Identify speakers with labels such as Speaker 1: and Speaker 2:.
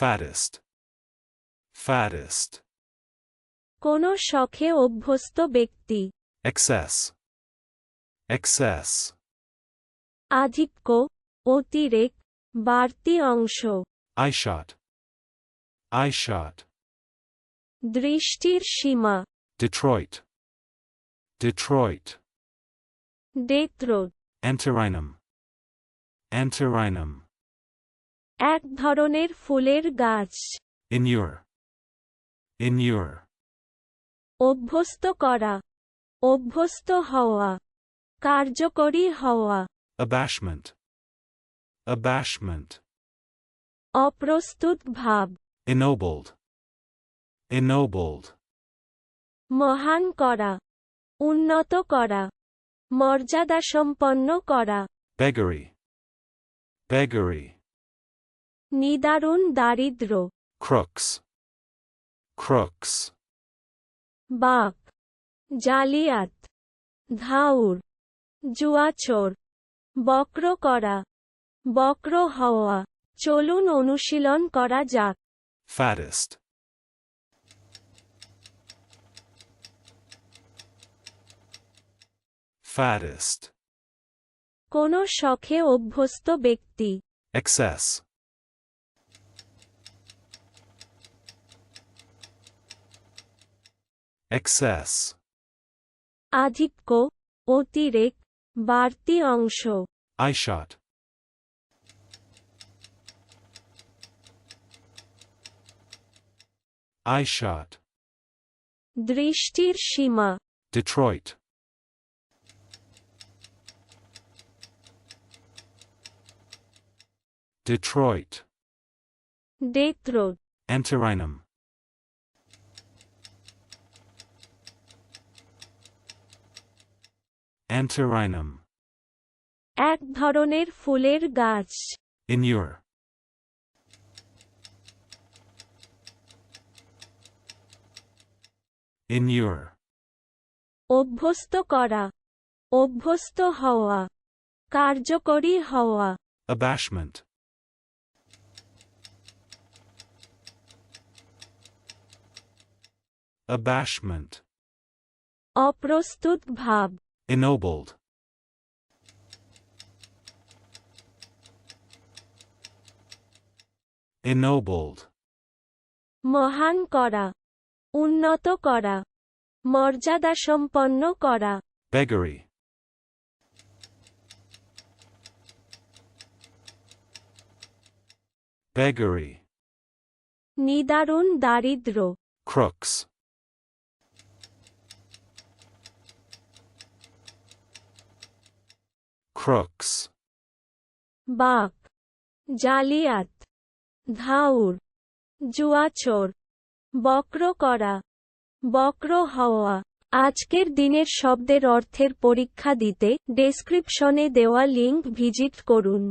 Speaker 1: fattest, fattest,
Speaker 2: কোনো শখে অভ্যস্ত ব্যক্তি
Speaker 1: excess, excess,
Speaker 2: আধিক্য অতিরেক বাড়তি অংশ
Speaker 1: eye shot, eye shot,
Speaker 2: দৃষ্টির সীমা
Speaker 1: Detroit, Detroit,
Speaker 2: ডেথরোড
Speaker 1: Anterinum, Anterinum,
Speaker 2: এক ধরনের ফুলের গাছ।
Speaker 1: Inure, inure,
Speaker 2: অভ্যস্ত করা। অভ্যস্ত হওয়া। কার্যকরী হওয়া।
Speaker 1: Abashment, abashment,
Speaker 2: অপ্রস্তুত ভাব।
Speaker 1: Ennobled, ennobled,
Speaker 2: মহান করা। উন্নত করা। মর্যাদা সম্পন্ন করা।
Speaker 1: Beggary, beggary,
Speaker 2: নিদারুণ দারিদ্র
Speaker 1: crooks, crooks,
Speaker 2: বাক জালিয়াত। ধাউর। জুয়াচোর বক্র করা। বক্র হওয়া। চলুন অনুশীলন করা যাক।
Speaker 1: Fattest, fattest,
Speaker 2: কোনো শখে অভ্যস্ত ব্যক্তি।
Speaker 1: Excess, excess,
Speaker 2: আধিক্য অতিরেক বাড়তি অংশ
Speaker 1: eye shot, eye shot,
Speaker 2: দৃষ্টির সীমা
Speaker 1: Detroit, Detroit,
Speaker 2: ডেথরোড
Speaker 1: Anterinum, Anterinum,
Speaker 2: এক ধরনের ফুলের গাছ।
Speaker 1: Inure, inure,
Speaker 2: অভ্যস্ত করা অভ্যস্ত হওয়া কার্যকরী হওয়া।
Speaker 1: Abashment, abashment,
Speaker 2: অপ্রস্তুত ভাব।
Speaker 1: Ennobled, ennobled,
Speaker 2: মহান করা উন্নত করা মর্যাদাসম্পন্ন করা
Speaker 1: beggary, beggary,
Speaker 2: নিদারুণ দারিদ্র
Speaker 1: crooks, crooks,
Speaker 2: বাক জালিয়াত ধাউর জুয়াচোর বক্র করা বক্র হওয়া আজকের দিনের শব্দের অর্থের পরীক্ষা দিতে ডেসক্রিপশনে দেওয়া লিঙ্ক ভিজিট করুন।